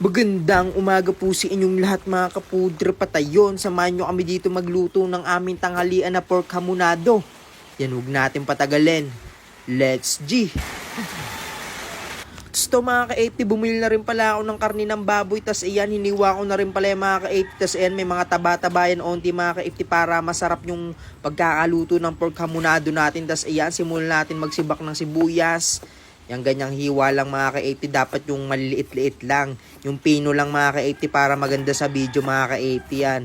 Magandang umaga po sa inyong lahat mga kapudre patayon. Samahan nyo kami dito magluto ng aming tanghalian na pork hamonado. Yan huwag natin patagalin. Let's G! Gusto mga ka-80, bumili na rin pala ako ng karni ng baboy. Tas ayan, hiniwa ko na rin pala yung mga ka-80. Tas ayan, may mga taba-taba yan onti mga ka-80 para masarap yung pagkakaluto ng pork hamonado natin. Tas ayan, simulan natin magsibak ng sibuyas. Yung ganyang hiwa lang mga ka-80, dapat yung maliliit-liit lang. Yung pino lang mga ka-80 para maganda sa video mga ka-80 yan.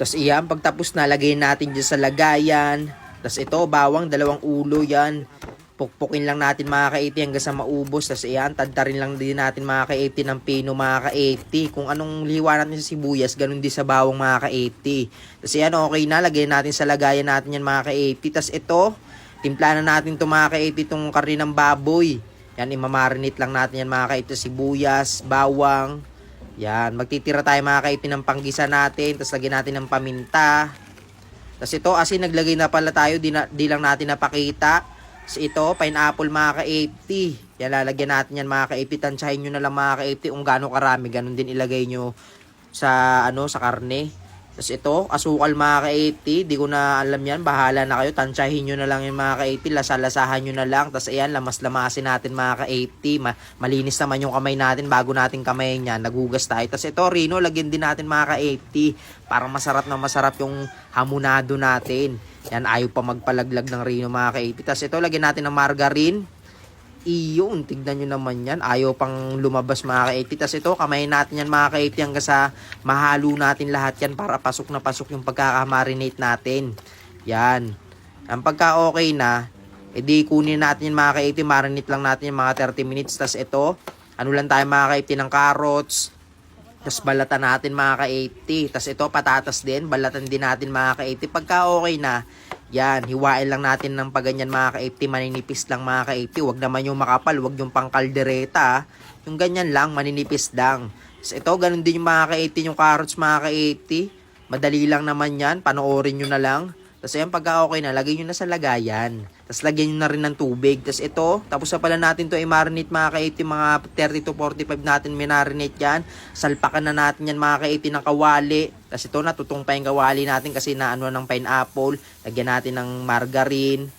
Tapos iyan, pagtapos na, lagay natin dyan sa lagayan. Tapos ito, bawang, dalawang ulo yan. Pukpukin lang natin mga ka-80 hanggang sa maubos. Tapos iyan, tadtarin lang din natin mga ka-80 ng pino mga ka-80. Kung anong liwa natin sa sibuyas, ganun din sa bawang mga ka-80. Tapos iyan, okay na. Lagay natin sa lagayan natin yan mga ka-80. Tapos ito, timpla na natin ito mga ka-80 itong karne ng baboy. Yan, imamarinate lang natin yan mga ka-80. Sibuyas, bawang. Yan, magtitira tayo mga ka-80 ng panggisa natin. Tapos lagyan natin ng paminta. Tapos ito, asin naglagay na pala tayo, di, na, di lang natin napakita. Tapos ito, pineapple mga ka-80. Yan, lalagyan natin yan mga ka-80. Tansyahin nyo na lang mga ka-80 kung gaano karami. Ganun din ilagay nyo sa, ano, sa karne. Tapos ito, asukal mga ka-80. Di ko na alam yan. Bahala na kayo. Tansyahin nyo na lang yung mga ka-80. Lasa-lasahan nyo na lang. Tapos ayan, lamas-lamasin natin mga ka-80. Ma- malinis naman yung kamay natin bago natin kamayin yan. Nagugas tayo. Tapos ito, Rino, lagyan din natin mga ka-80. Para masarap na masarap yung hamonado natin. Yan, ayaw pa magpalaglag ng Rino mga ka-80. Tapos ito, lagyan natin ng margarine. Iyon, tignan nyo naman yan. Ayaw pang lumabas mga ka-80. Tapos ito, kamayin natin yan mga ka-80 hanggang sa mahalo natin lahat yan para pasok na pasok yung pagkakamarinate natin. Yan. Ang pagka okay na, edi kunin natin yung mga ka-80, marinate lang natin yung mga 30 minutes. Tapos ito, ano lang tayo mga ka-80 ng carrots, tapos balatan natin mga ka-80. Tapos ito, patatas din. Balatan din natin mga ka-80. Pagka okay na, yan, hiwain lang natin ng paganyan mga ka-80. Maninipis lang mga ka-80. Huwag naman yung makapal, huwag yung pangkaldereta. Yung ganyan lang, maninipis lang. Tapos ito, ganun din yung mga ka-80, yung carrots mga ka-80. Madali lang naman yan, panoorin nyo na lang. Tapos ayan, pagka okay na, lagay nyo na sa lagayan. Tapos lagyan nyo na rin ng tubig. Tapos ito, tapos na pala natin to i-marinate mga ka-80, mga 30 to 45 natin minarinate yan. Salpakan na natin yan mga ka-80 ng kawali. Tapos ito, natutong pa yung kawali natin kasi na ano ng pineapple. Lagyan natin ng margarine.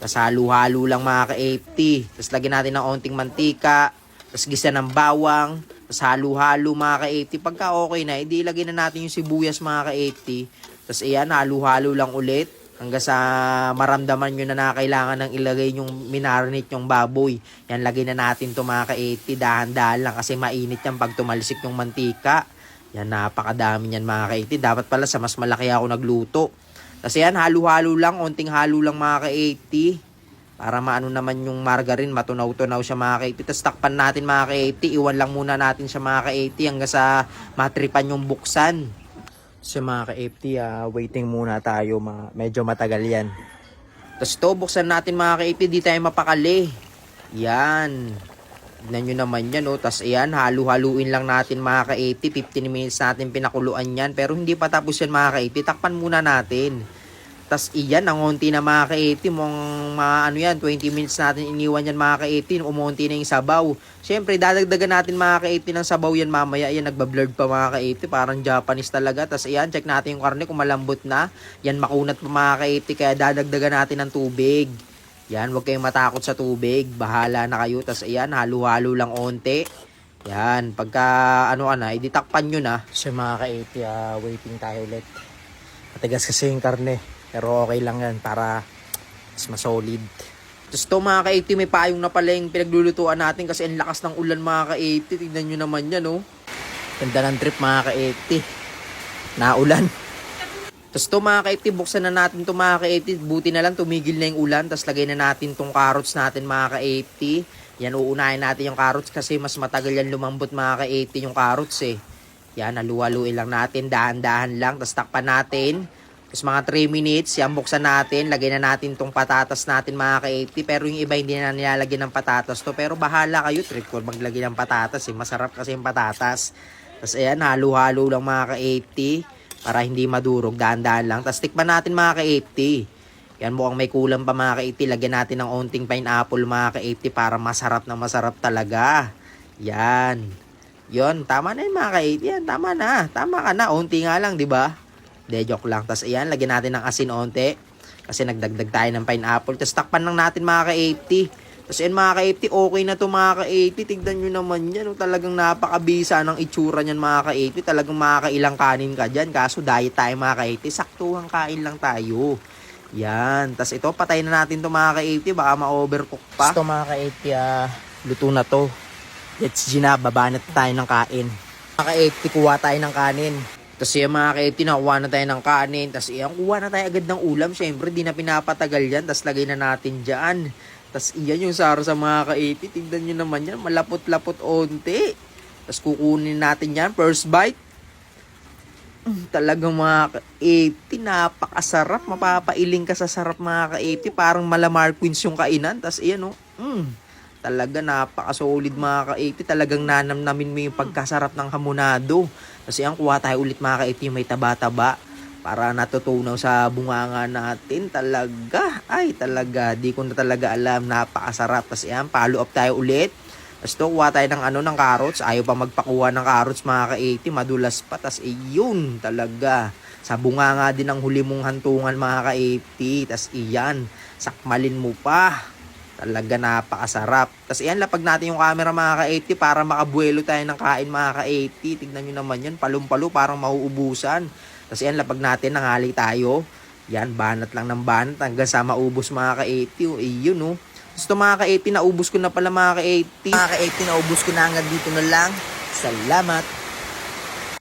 Tapos halo-halo lang mga ka-80. Tapos lagyan natin ng onting mantika. Tapos gisa ng bawang. Tapos halo-halo mga ka-80. Pagka okay na, edi ilagay na natin yung sibuyas mga ka-80. Tapos ayan, halo-halo lang ulit. Hanggang sa maramdaman nyo na na kailangan ng ilagay yung minarinate yung baboy. Yan, lagay na natin to mga ka-80. Dahan-dahan lang kasi mainit yan pag tumalisik yung mantika. Yan, napakadami yan mga ka-80. Dapat pala sa mas malaki ako nagluto. Kasi yan, halo-halo lang. Onting halo lang mga ka-80. Para maano naman yung margarine, matunaw-tunaw siya mga ka-80. Tapos takpan natin mga ka-80. Iwan lang muna natin siya mga ka-80 hanggang sa matripan yung buksan. So mga ka-80, ah, waiting muna tayo. Mga, medyo matagal yan. Tapos ito, buksan natin mga ka-80. Di tayo mapakali. Yan. Tignan nyo naman yan, oh. Tapos ayan, halu-haluin lang natin mga ka-80. 15 minutes natin pinakuluan yan. Pero hindi pa tapos yan mga ka-80. Takpan muna natin. Tapos iyan, ang unti na mga ka-80. Mong mga ano yan, 20 minutes natin iniwan yan mga ka-80. Umunti na yung sabaw. Siyempre, dadagdagan natin mga ka-80 ng sabaw yan mamaya. Ayan, nagbablurred pa mga ka-80. Parang Japanese talaga. Tapos ayan, check natin yung karne kung malambot na. Yan, makunat pa mga ka-80. Kaya dadagdagan natin ng tubig. Yan, huwag kayong matakot sa tubig. Bahala na kayo. Tapos ayan, halo-halo lang onte. Yan, pagka ano ka na, iditakpan nyo na. So mga ka-80, ah, waiting tayo ulit. Matigas kasi yung karne. Pero okay lang yan para mas masolid. Tapos to mga ka-80, may payong na pala yung pinaglulutuan natin kasi ang lakas ng ulan mga ka-80. Tignan nyo naman yan, oh. Ganda ng trip mga ka-80. Naulan. Tapos to mga ka-80, buksan na natin to mga ka-80. Buti na lang tumigil na yung ulan. Tapos lagay na natin tong carrots natin mga ka-80. Yan, uunahin natin yung carrots kasi mas matagal yan lumambot mga ka-80 yung carrots eh. Yan, haluhaluin lang natin, dahan-dahan lang. Tapos takpan natin. Tapos mga 3 minutes, yan buksan natin. Lagay na natin tong patatas natin mga ka-80. Pero yung iba hindi na nilalagyan ng patatas to. Pero bahala kayo, trip ko maglagay ng patatas eh. Masarap kasi yung patatas. Tapos ayan, halo-halo lang mga ka-80. Para hindi madurog, dahan-dahan lang. Tapos tikman natin mga ka-80. Yan mukhang may kulang pa mga ka-80. Lagyan natin ng onting pineapple mga ka-80 para masarap na masarap talaga. Yan. Yon, tama na yun mga ka-80. Yan, tama na. Tama ka na. Unti nga lang, di ba? De, joke lang. Tapos ayan, lagyan natin ng asin onti. Kasi nagdagdag tayo ng pineapple. Tapos takpan lang natin mga ka-80. Tapos ayan mga ka-80, okay na to mga ka-80. Tignan nyo naman yan. oh. Talagang napakabisa ng itsura niyan mga ka-80. Talagang makakailang kanin ka dyan. Kaso diet tayo mga ka-80. Saktuhang kain lang tayo. Yan. Tapos ito, patayin na natin to mga ka-80. Baka ma-overcook pa. Ito mga ka-80, ah, luto na to. Let's Gina, baba na tayo ng kain. Mga ka-80, kuha tayo ng kanin. Tapos yung mga ka-80, nakuha na tayo ng kanin. Tapos yan, kuha na tayo agad ng ulam. Siyempre, di na pinapatagal yan. Tapos lagay na natin dyan. Tapos iyan yung saro sa mga ka-80. Tignan nyo naman yan, malapot-lapot onti. Tapos kukunin natin yan, first bite. Mm, talagang mga ka-80, napakasarap. Mapapailing ka sa sarap mga ka-80. Parang malamar queens yung kainan. Tapos iyan oh, mm, talaga napaka-solid mga ka-80. Talagang nanamnamin mo yung pagkasarap ng hamonado. Kasi ang kuha tayo ulit mga ka-80 yung may taba-taba para natutunaw sa bunganga natin talaga. Ay talaga. Di ko na talaga alam. Napakasarap. Tapos yan follow up tayo ulit. Tapos kuha tayo ng ano ng carrots. Ayaw pa magpakuha ng carrots mga ka-80 madulas pa. Tapos iyon talaga. Sa bunganga din ang huli mong hantungan mga ka-80 tapos iyan sakmalin mo pa. Talaga napakasarap. Tapos iyan lapag natin yung camera mga ka-80 para makabuelo tayo ng kain mga ka-80 tignan nyo naman yan palum-palo parang mauubusan tapos yan, lapag natin, nangali tayo. Yan, banat lang ng banat hanggang sa maubos mga ka-80. Eh, yun, oh. Gusto mga ka-80, naubos ko na pala mga ka-80. Mga ka-80, naubos ko na hanggang dito na lang. Salamat.